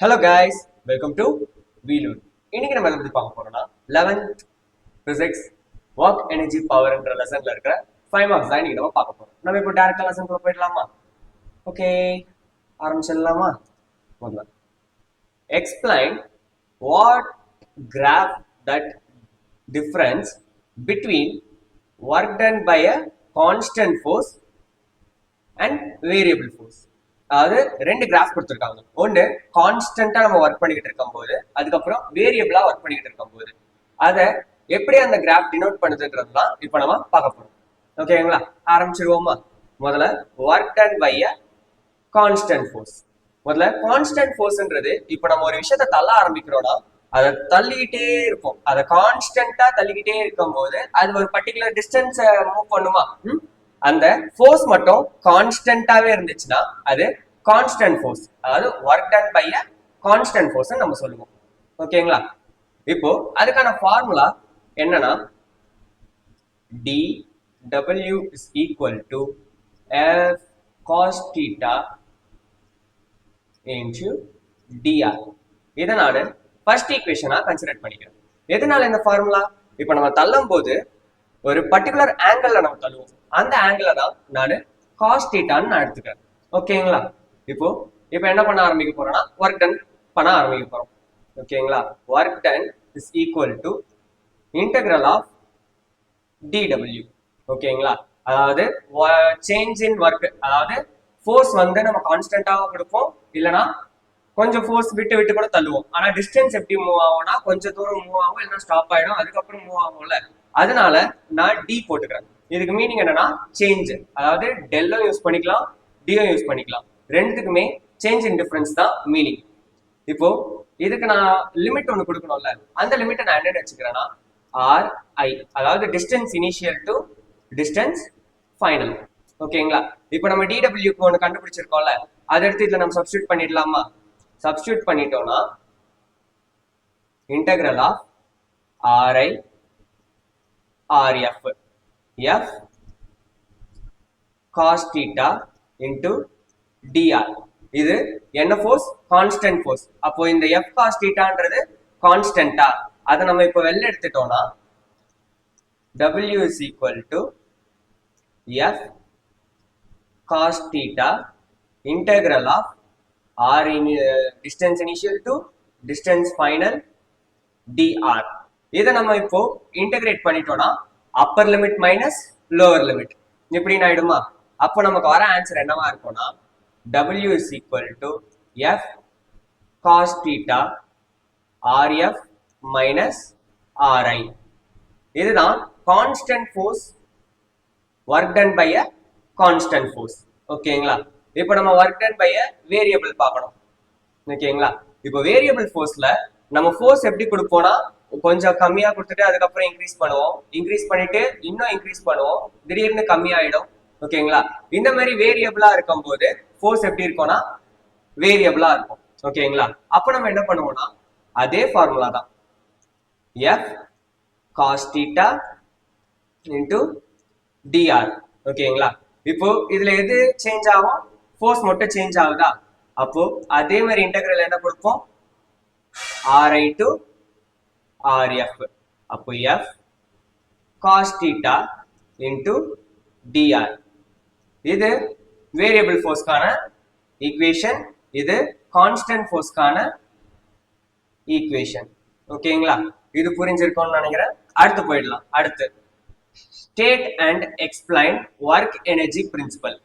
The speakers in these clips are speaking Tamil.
ஹலோ கைஸ் வெல்கம் டு வீலூன் இன்னைக்கு நம்ம எதை பத்தி பார்க்க போறோம்னா லெவன்த் பிசிக்ஸ் ஒர்க் எனர்ஜி பவர்ன்ற லெசன்ல இருக்கிற ஃபைவ் மார்க்ஸ் தான் இன்னைக்கு நம்ம பார்க்க போறோம். நம்ம இப்போ டேரக்டா லெசன் கூட போயிடலாமா? ஓகே ஆரம்பிச்சிடலாமா? முதல்ல. Explain what graph that difference between work done by a constant force and variable force அதாவது ரெண்டு கிராஃப் கொடுத்துருக்காங்க. ஒன்று கான்ஸ்டன்டா நம்ம ஒர்க் பண்ணிக்கிட்டு இருக்கும்போது அதுக்கப்புறம் வேரியபிளா ஒர்க் பண்ணிக்கிட்டு இருக்கும் போது அதை எப்படி அந்த கிராஃப் டினோட் பண்ணுதுன்றதுலாம் இப்போ நம்ம பார்க்க போறோம். ஓகேங்களா ஆரம்பிச்சிருவோமா? முதல்ல work done by a constant force முதல்ல கான்ஸ்டன்ட் ஃபோர்ஸ்ன்றது இப்போ நம்ம ஒரு விஷயத்த தள்ள ஆரம்பிக்கிறோம்னா அதை தள்ளிக்கிட்டே இருப்போம். அதை கான்ஸ்டன்டா தள்ளிக்கிட்டே இருக்கும் போது அது ஒரு பர்டிகுலர் டிஸ்டன்ஸ் மூவ் பண்ணுமா? அந்த ஃபோர்ஸ் மட்டும் கான்ஸ்டன்டாவே இருந்துச்சுன்னா அது கான்ஸ்டன்ட் ஃபோர்ஸ் அதாவது work done by a constant force நம்ம சொல்லுவோம். ஓகேங்களா இப்போ அதுக்கான ஃபார்முலா என்னன்னா d W is equal to F cos theta into dr இதை நான் ஃபர்ஸ்ட் ஈக்குவேஷனாக கன்சிடர் பண்ணிக்கிறேன். எதனால இந்த ஃபார்முலா இப்போ நம்ம தள்ளும் போது ஒரு பர்டிகுலர் ஆங்கிள் நம்ம தள்ளுவோம். அந்த ஆங்கிள தான் நான் காஸ் தீட்டான்னு நான் எடுத்துக்கிறேன். ஓகேங்களா இப்போ இப்போ என்ன பண்ண ஆரம்பிக்க போறோம்னா ஒர்க் டன் பண்ண ஆரம்பிக்க போறோம். ஓகேங்களா work done is equal to integral of DW ஓகேங்களா அதாவது சேஞ்ச் இன் ஒர்க் அதாவது ஃபோர்ஸ் வந்து நம்ம கான்ஸ்டன்டாக கொடுப்போம். இல்லைன்னா கொஞ்சம் ஃபோர்ஸ் விட்டு விட்டு கூட தள்ளுவோம். ஆனால் டிஸ்டன்ஸ் எப்படி மூவ் ஆகும்னா கொஞ்சம் தூரம் மூவ் ஆகும் இல்லைன்னா ஸ்டாப் ஆகிடும் அதுக்கப்புறம் மூவ் ஆகும்ல. அதனால நான் டி போட்டுக்கிறேன். இதுக்கு மீனிங் என்னன்னா சேஞ்ச் அதாவது டெல்லும் யூஸ் பண்ணிக்கலாம் டியும் யூஸ் பண்ணிக்கலாம். ரெண்டுத்துக்குமே சேஞ்ச் இன் டிஃபரன்ஸ் தான் மீனிங் இப்போ இதுக்கு நான் லிமிட் ஒன்று கொடுக்கணும்ல அந்த லிமிட்டை நான் என்ன வச்சுக்கிறேன்னா ஆர் ஐ அதாவது distance initial to distance final ஓகேங்களா? இப்போ நம்ம டிடபிள்யூக்கு ஒன்று கண்டுபிடிச்சிருக்கோம்ல அதை எடுத்து இதில் நம்ம சப்ஸ்டியூட் பண்ணிடலாமா? சப்ஸ்டியூட் பண்ணிட்டோம்னா integral of ri rf F cos theta into dr இது என்ன ஃபோர்ஸ் கான்ஸ்டன்ட் ஃபோர்ஸ் அப்போ இந்த எஃப் காஸ் தீட்டான்றது கான்ஸ்டன்டா அதை நம்ம இப்போ வெளில எடுத்துட்டோம்னா W is equal to F cos theta integral of R in uh, distance initial to distance final dr. இதை நம்ம இப்போ இன்டகிரேட் பண்ணிட்டோம்னா upper limit minus lower limit இப்படின்னு ஆயிடுமா அப்போ நமக்கு வர ஆன்சர் என்னவா இருக்கும்னா W is equal to F cos theta RF minus ri இதுதான் constant force work done by a constant force ஓகேங்களா? இப்போ நம்ம work done by a variable பார்க்கணும். ஓகேங்களா? இப்போ வேரியபிள் ஃபோர்ஸ்ல நம்ம ஃபோர்ஸ் எப்படி கொடுப்போம்னா கொஞ்சம் கம்மியா கொடுத்துட்டு அதுக்கப்புறம் இன்க்ரீஸ் பண்ணுவோம். இன்க்ரீஸ் பண்ணிட்டு இன்னும் இன்க்ரீஸ் பண்ணுவோம். திடீர்னு கம்மியாயிடும். ஓகேங்களா இந்த மாதிரி வேரியபிளா இருக்கும்போது ஃபோர்ஸ் எப்படி இருக்கும்னா வேரியபிளா இருக்கும். ஓகேங்களா அப்போ நம்ம என்ன பண்ணுவோம்னா அதே ஃபார்முலா தான். F cos theta theta into dr ஓகேங்களா இப்போ இதுல எது சேஞ்ச் ஆகும்? ஃபோர்ஸ் மட்டும் சேஞ்ச் ஆகுதா? அப்போ அதே மாதிரி இன்டெகிரல் என்ன கொடுப்போம்? ஆர்ஐ டு ஆர்எஃப் அப்போ எஃப் cos theta டிஆர் இது வேரியபிள் ஃபோர்ஸ்க்கான ஈக்குவேஷன் இது கான்ஸ்டன்ட் ஃபோர்ஸ்க்கான ஈக்குவேஷன் ஓகேங்களா? இது புரிஞ்சிருக்கும்னு நினைக்கிறேன். அடுத்து போயிடலாம். அடுத்து. State and explain work energy principle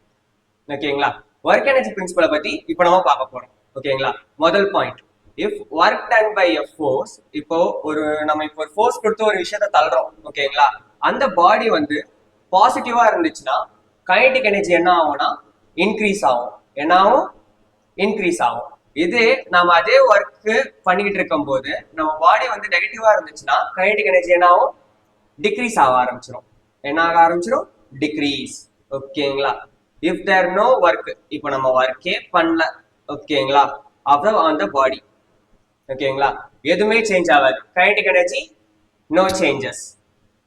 ஓகேங்களா? ஒர்க் எனர்ஜி பிரின்சிபலை பத்தி இப்போ நம்ம பார்க்க போறோம். ஓகேங்களா? முதல் point if work done by a force இப்போ ஒரு நம்ம இப்போ ஒரு ஃபோர்ஸ் கொடுத்து ஒரு விஷயத்த தள்ளுறோம் ஓகேங்களா? அந்த பாடி வந்து பாசிட்டிவா இருந்துச்சுன்னா கைனடிக் எனர்ஜி என்ன ஆகும்னா இன்க்ரீஸ் ஆகும். என்ன ஆகும்? இன்க்ரீஸ் ஆகும். இது நம்ம அதே ஒர்க் பண்ணிக்கிட்டு இருக்கும் போது நம்ம பாடி வந்து நெகட்டிவா இருந்துச்சுன்னா கைனடிக் எனர்ஜி என்ன ஆகும்? டிக்ரீஸ் ஆக ஆரம்பிச்சிடும் என்ன ஆக ஆரம்பிச்சிடும் டிக்ரீஸ் ஓகேங்களா? இஃப் தேர் நோ ஒர்க் இப்போ நம்ம ஒர்க்கே பண்ணல ஓகேங்களா? அப்புறம் அந்த பாடி ஓகேங்களா எதுவுமே சேஞ்ச் ஆகாது. கைனடிக் எனர்ஜி நோ சேஞ்சஸ்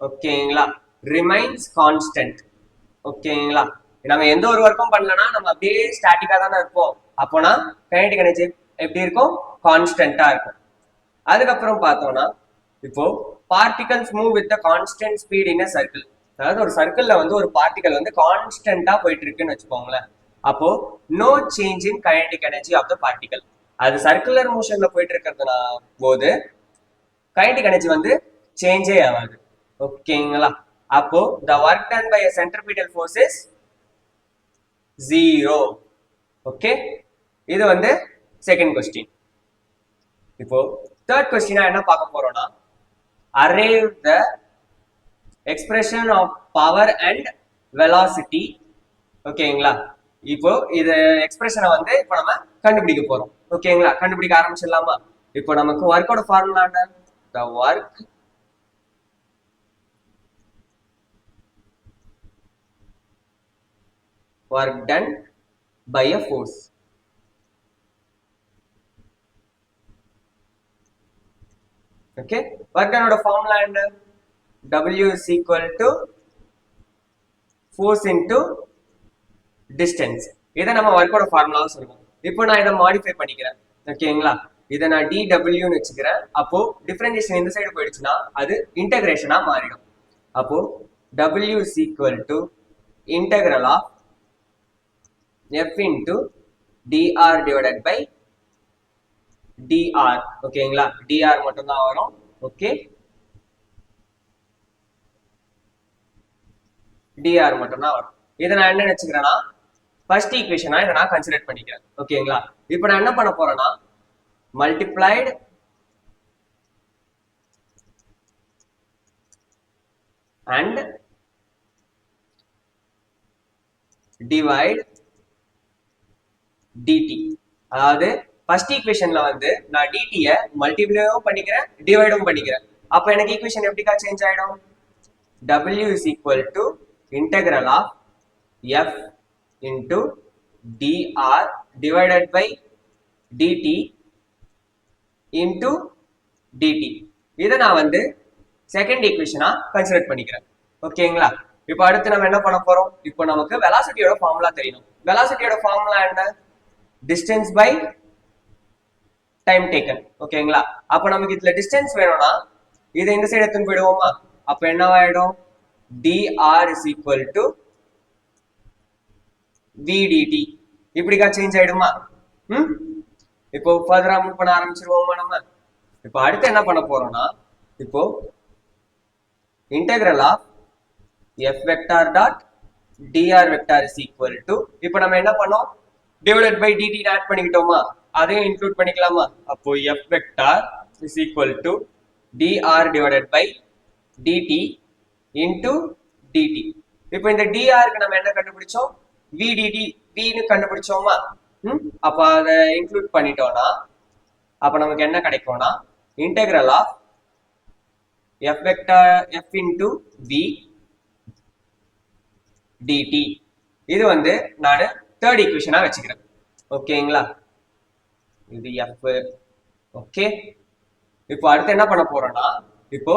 ஓகேங்களா ரிமைன்ஸ் கான்ஸ்டன்ட் ஓகேங்களா நம்ம எந்த ஒரு ஒர்க்கும் பண்ணலன்னா நம்ம அப்படியே ஸ்டாட்டிக்காக தானே இருப்போம். அப்போனா கைனடிக் எனர்ஜி எப்படி இருக்கும்? கான்ஸ்டன்டா இருக்கும். அதுக்கப்புறம் பார்த்தோம்னா இப்போ particles move with constant speed in circle அதாவது ஒரு சர்க்கிள்ல வந்து ஒரு பார்ட்டிகல் வந்து கான்ஸ்டன்டா போயிட்டு இருக்குன்னு வச்சுக்கோங்களேன். அப்போ no change in kinetic energy of the particle அது சர்க்குலர் மோஷன்ல போயிட்டு இருக்கிறதுனா போது கைனடிக் எனர்ஜி வந்து சேஞ்சே ஆகாது. ஓகேங்களா அப்போ the work done by centripetal forces zero okay இது வந்து செகண்ட் கொஸ்டின் இப்போ தேர்ட் கொஸ்டினா என்ன பார்க்க போறோம்னா arrive the expression of power and velocity ஓகேங்களா இப்போ இது எக்ஸ்பிரஷனை வந்து இப்போ நம்ம கண்டுபிடிக்க போறோம். ஓகேங்களா கண்டுபிடிக்க ஆரம்பிச்சிடலாமா? இப்போ நமக்கு ஒர்க்கோட ஃபார்முலா என்ன? The work work done by a force okay work done ஓட என்ன? W is equal to force into distance இதை நம்ம ஒர்க்கோட ஃபார்முலாவும் சொல்லுவோம். இப்போ நான் இதை மாடிஃபை பண்ணிக்கிறேன். ஓகேங்களா இதை நான் டிடபிள்யூன்னு வச்சுக்கிறேன். அப்போ டிஃபரன்சியேஷன் இந்த சைடு போயிடுச்சுன்னா அது இன்டகிரேஷனா மாறிடும். அப்போ W is to to of of f into dr divided by dr ஓகேங்களா டிஆர் மட்டும்தான் வரும். ஓகே டிஆர் மட்டும்தான் வரும். இதை நான் என்ன நினைச்சுக்கிறேன்னா ஃபர்ஸ்ட் ஈக்குவேஷனா இதை நான் கன்சிடர் பண்ணிக்கிறேன். ஓகேங்களா இப்போ நான் என்ன பண்ண போறேன்னா multiplied and divide d t அதாவது ஃபர்ஸ்ட் ஈக்குவேஷன்ல வந்து நான் டிடிய மல்டிப்ளையும் பண்ணிக்கிறேன் டிவைடும் பண்ணிக்கிறேன். அப்போ எனக்கு ஈக்குவேஷன் எப்படிக்கா சேஞ்ச் ஆயிடும்? W is equal to integral of F into dr divided by dt into dt. இதை நான் வந்து செகண்ட் ஈக்குவேஷனா கன்சிடர் பண்ணிக்கிறேன். ஓகேங்களா இப்போ அடுத்து நம்ம என்ன பண்ண போறோம்? இப்போ நமக்கு வெலாசிட்டியோட ஃபார்முலா தெரியணும். வெலாசிட்டியோட ஃபார்முலா என்ன? டிஸ்டன்ஸ் பை டைம் டேக்கன் ஓகேங்களா அப்போ நமக்கு இதுல டிஸ்டன்ஸ் வேணும்னா இதை இந்த சைடு எடுத்துன்னு போயிடுவோமா? அப்போ என்னவாயிடும் dr is equal to VDT இப்படிக்கா change ஆயிடுமா? ம்? இப்போ ஃபர்தரா மூவ் பண்ண ஆரம்பிச்சிருவோமா நம்ம இப்போ அடுத்து என்ன பண்ண போறோம்னா இப்போ integral of F vector dot dr vector is equal to இப்போ நம்ம என்ன பண்ணோம்? டிவைடட் பை டிடி ஆட் பண்ணிக்கிட்டோமா? அதையும் இன்க்ளூட் பண்ணிக்கலாமா? அப்போ F vector is equal to dr divided by dt into dt இப்போ இந்த டிஆருக்கு நம்ம என்ன கண்டுபிடிச்சோம்? விடிடி வின்னு கண்டுபிடிச்சோமா? ம்? அப்ப அதை இன்க்ளூட் பண்ணிட்டோம்னா அப்ப நமக்கு என்ன கிடைக்கும்னா integral of F vector F into v dt இது வந்து நான் தேர்ட் ஈக்குவேஷனா வச்சுக்கிறேன். ஓகேங்களா இது எஃப் ஓகே இப்போ அடுத்து என்ன பண்ண போறோம்னா இப்போ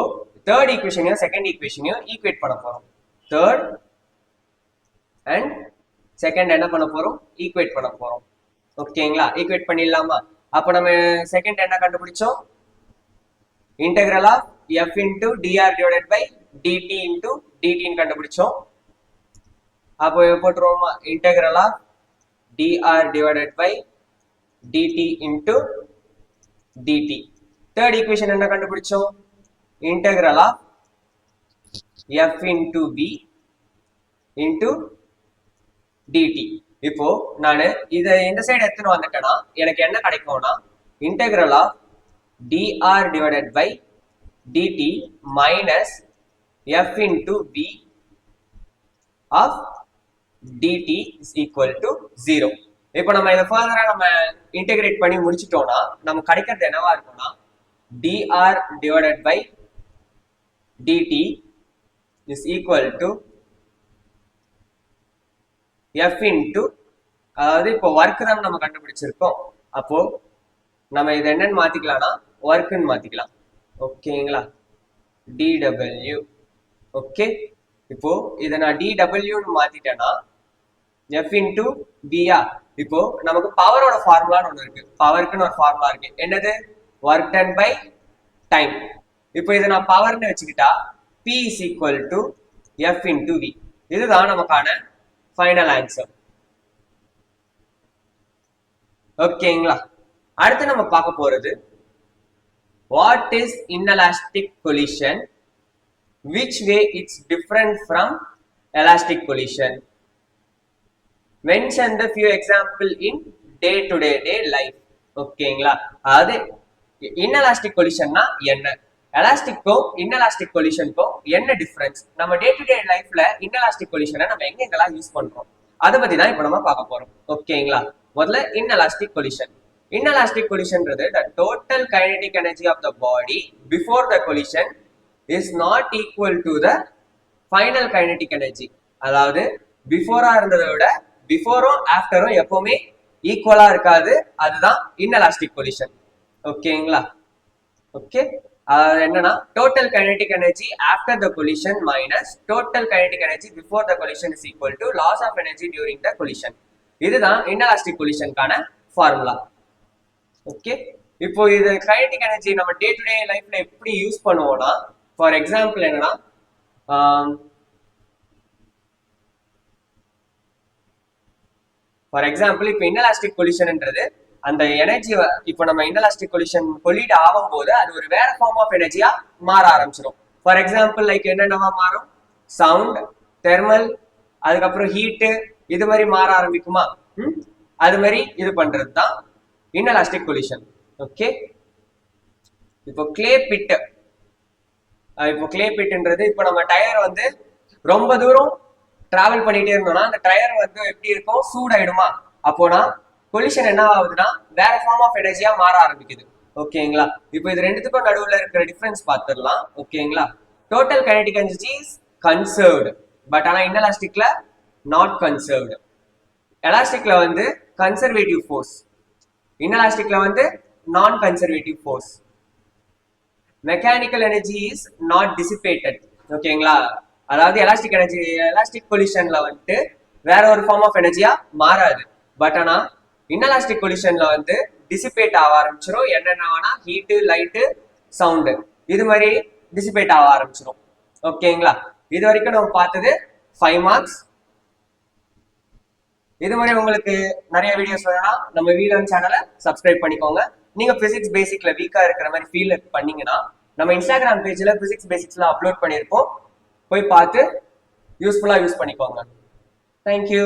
தேர்ட் ஈக்குவேஷனையும் செகண்ட் ஈக்குவேஷனையும் ஈக்குவேட் பண்ண போறோம். தேர்ட் அண்ட் செகண்ட் என்ன பண்ண போறோம்? ஈக்குவேட் பண்ண போறோம். ஓகேங்களா ஈக்குவேட் பண்ணிடலாமா? அப்போ நம்ம செகண்ட் என்ன கண்டுபிடிச்சோம்? Integral of F into dr divided by dt into டிடின்னு கண்டுபிடிச்சோம். அப்போ போட்டுருவோமா? Integral of dr divided by dt into dt third equation என்ன கண்டுபிடிச்சோம்? Integral of F into P into dt இப்போ நான் இதை இந்த சைடு எடுத்துன்னு வந்துட்டேன்னா எனக்கு என்ன கிடைக்கும்னா integral of dr divided by dt minus F into P of dt is equal to zero இப்போ நம்ம இதை ஃபர்தராக நம்ம இன்டெகிரேட் பண்ணி முடிச்சிட்டோம்னா நம்ம கிடைக்கிறது என்னவா இருக்கும்னா dr divided by dt is equal to F into அதாவது இப்போ ஒர்க் தான் நம்ம கண்டுபிடிச்சிருக்கோம். அப்போ நம்ம இதை என்னன்னு மாத்திக்கலாம்னா ஒர்க்குன்னு மாத்திக்கலாம். ஓகேங்களா டிடபிள்யூ ஓகே இப்போ இதை நான் டிடபிள்யூன்னு மாத்திட்டேன்னா எஃப் இன்டூ பியா இப்போ நமக்கு பவரோட ஃபார்முலான்னு ஒன்று இருக்கு. பவருக்குன்னு ஒரு ஃபார்முலா இருக்கு. என்னது? ஒர்க் டன் பை டைம் இப்போ இதை நான் பவர்னு வச்சுக்கிட்டா P is equal to F into v இதுதான் நமக்கான ஃபைனல் ஆன்சர் ஓகேங்களா அடுத்து நம்ம பார்க்க போறது what is inelastic collision which way it's different from elastic collision mention the few example in day to day day life ஓகேங்களா அது இன்எலாஸ்டிக் கொலிஷன்னா என்ன எலாஸ்டிக்கும் இன்னலாஸ்டிக் கொலிஷனுக்கும் என்ன டிஃபரன்ஸ் நம்ம டே டு டே லைஃப்ல இன்னலாஸ்டிக் கொலிஷனை நம்ம எங்க எங்கெல்லாம் யூஸ் பண்றோம்? அதை பத்தி தான் இப்போ நம்ம பார்க்க போறோம். ஓகேங்களா முதல்ல inelastic collision inelastic கொலிஷன்றது the total kinetic energy of the body before the collision is not equal to the final kinetic energy அதாவது பிஃபோரா இருந்ததை விட பிஃபோரும் ஆஃப்டரும் எப்பவுமே ஈக்குவலா இருக்காது. அதுதான் இன்னலாஸ்டிக் கொலிஷன் ஓகேங்களா ஓகே என்னன்னா total kinetic energy after the collision minus total kinetic energy before the collision is equal to loss of energy during the collision இதுதான் இன்எலாஸ்டிக் கொலிஷனுக்கான ஃபார்முலா ஓகே இப்போ இது கைனடிக் எனர்ஜி நம்ம டே டு டே லைஃப்ல எப்படி யூஸ் பண்ணுவோம்னா ஃபார் எக்ஸாம்பிள் என்னன்னா ஃபார் எக்ஸாம்பிள் இப்போ இன்னலாஸ்டிக் கொலிஷன்ன்றது அந்த எனர்ஜி இப்போ நம்ம இன்னலாஸ்டிக் கொலிஷன் கொலிட் ஆகும் போது அது ஒரு வேற ஃபார்ம் ஆஃப் எனர்ஜியா மாற ஆரம்பிச்சிடும் ஃபார் எக்ஸாம்பிள் லைக் என்னென்னவா மாறும்? சவுண்ட் தெர்மல் அதுக்கப்புறம் ஹீட்டு இது மாதிரி மாற ஆரம்பிக்குமா? அது மாதிரி இது பண்றது தான் இன்னலாஸ்டிக் கொலிஷன் ஓகே இப்போ கிளே பிட்டு இப்போ கிளே பிட்டுன்றது இப்போ நம்ம டயர் வந்து ரொம்ப தூரம் டிராவல் பண்ணிட்டே இருந்தோம்னா அந்த டயர் வந்து எப்படி இருக்கும்? சூடாயிடுமா? அப்போனா கொலிஷன் என்ன ஆகுதுன்னா வேற ஃபார்ம் ஆஃப் எனர்ஜியா மாற ஆரம்பிக்குது. ஓகேங்களா இப்போ இது ரெண்டுத்துக்கும் நடுவில் இருக்கிற டிஃபரன்ஸ் பார்த்துடலாம் ஓகேங்களா total kinetic energy is conserved but ஆனால் இன்னலாஸ்டிக்ல நாட் கன்சர்வ்டு எலாஸ்டிக்ல வந்து கன்சர்வேட்டிவ் ஃபோர்ஸ் இன்னலாஸ்டிக்ல வந்து நான் conservative force mechanical energy is not dissipated ஓகேங்களா அதாவது எலாஸ்டிக் எனர்ஜி எலாஸ்டிக் பொல்யூஷன்ல வந்துட்டு வேற ஒரு ஃபார்ம் ஆஃப் எனர்ஜியா மாறாது. பட் ஆனால் இன்னலாஸ்டிக் கொலிஷன்ல வந்து டிசிபேட் ஆக ஆரம்பிச்சிடும் என்னென்ன வேணா ஹீட்டு லைட்டு சவுண்டு இது மாதிரி டிசிபேட் ஆக ஆரம்பிச்சிடும் ஓகேங்களா இது வரைக்கும் நம்ம பார்த்தது ஃபைவ் மார்க்ஸ் இது மாதிரி உங்களுக்கு நிறைய வீடியோஸ் வேணும்னா நம்ம வீடியோ சேனலை சப்ஸ்கிரைப் பண்ணிக்கோங்க. நீங்க பிசிக்ஸ் பேசிக்ல வீக்கா இருக்கிற மாதிரி ஃபீல் பண்ணீங்கன்னா நம்ம இன்ஸ்டாகிராம் பேஜ்ல பிசிக்ஸ் பேசிக்ஸ்ல அப்லோட் பண்ணியிருப்போம். போய் பார்த்து யூஸ்ஃபுல்லா யூஸ் பண்ணிக்கோங்க. தேங்க்யூ